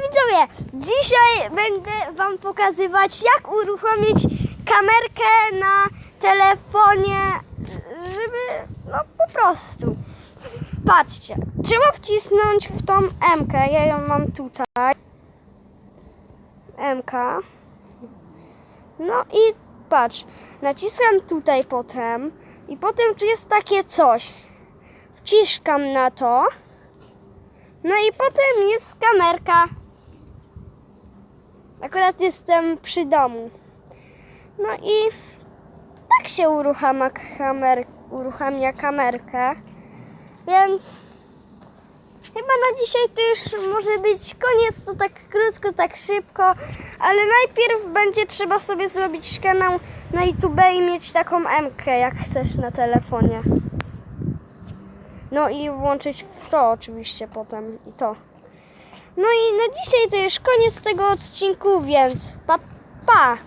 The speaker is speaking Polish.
widzowie, dzisiaj będę wam pokazywać jak uruchomić kamerkę na telefonie, żeby no po prostu. Patrzcie, trzeba wcisnąć w tą M, ja ją mam tutaj. MK. No i patrz, naciskam tutaj potem i potem tu jest takie coś. Wciskam na to. No i potem jest kamerka. Akurat jestem przy domu. No i tak się uruchamia, kamer, uruchamia kamerkę. Więc chyba na dzisiaj to już może być koniec. To tak krótko, tak szybko. Ale najpierw będzie trzeba sobie zrobić kanał na YouTube i mieć taką MK, jak chcesz na telefonie. No i włączyć w to oczywiście potem i to. No i na dzisiaj to już koniec tego odcinku, więc pa pa!